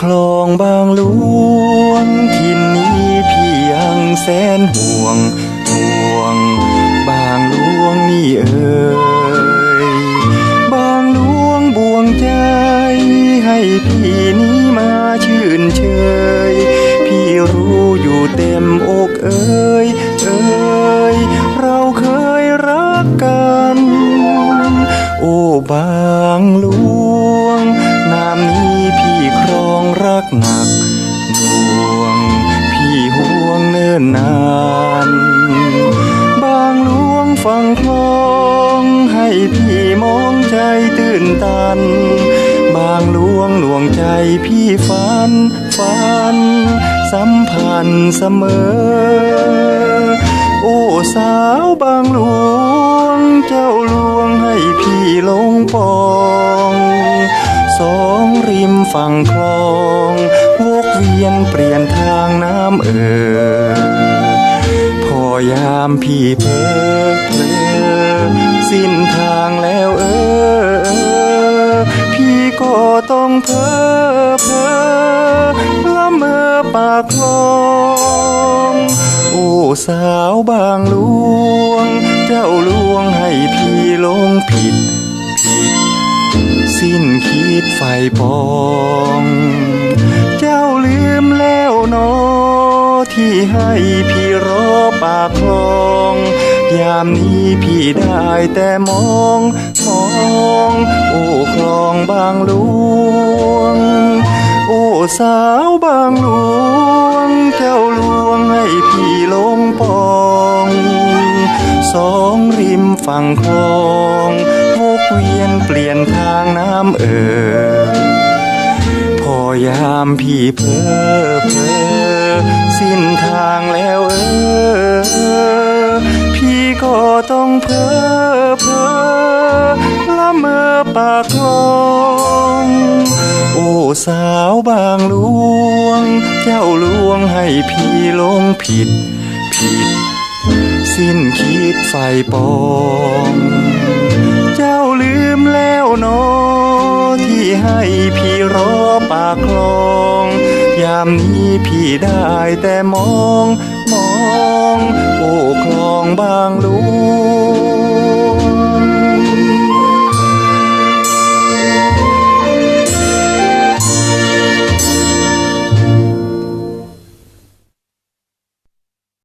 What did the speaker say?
คลองบางหลวงทินนี้พี่ยังแสนห่วงห่วง บางหลวงนี่เอ่ยบางหลวงบ่วงใจ ให้พี่นี้มาชื่นเชย พี่รู้อยู่เต็มอกเอ่ บางหลวงหลวงใจพี่ฝันฝัน สัมพันธ์เสมอ โอ้สาวบางหลวง เจ้าหลวงให้พี่ลงปองสองริมฝั่งคลองวกเวียนเปลี่ยนทางน้ำเอ่อพอยามพี่เพลอเพลอสิ้นทางแล้วเออ เพ้อเพ้อละเมอปากคลองโอ้สาวบางลวง เจ้าลวงให้พี่ลงผิด ผิด สิ้นคิดไฟปอง เจ้าลืมแล้วนอที่ให้พี่รอปากคลอง ยามนี้พี่ได้แต่มองมอง บางหลวงเจ้าหลวงให้พี่ลงปองสองริมฝั่งคลองวกเวียนเปลี่ยนทางน้ำเอ่อพอยามพี่เพลอเพลอสิ้นทางแล้วเออ พี่ก็ต้องเพลอเพลอละเมอปาก สาวบางหลวง เจ้าลวงให้พี่ลงผิด ผิด สิ้นคิดไฟปองเจ้าลืมแล้วนอที่ให้พี่รอปากคลอง ยามนี้พี่ได้แต่มอง มอง โอ้คลองบางหลวง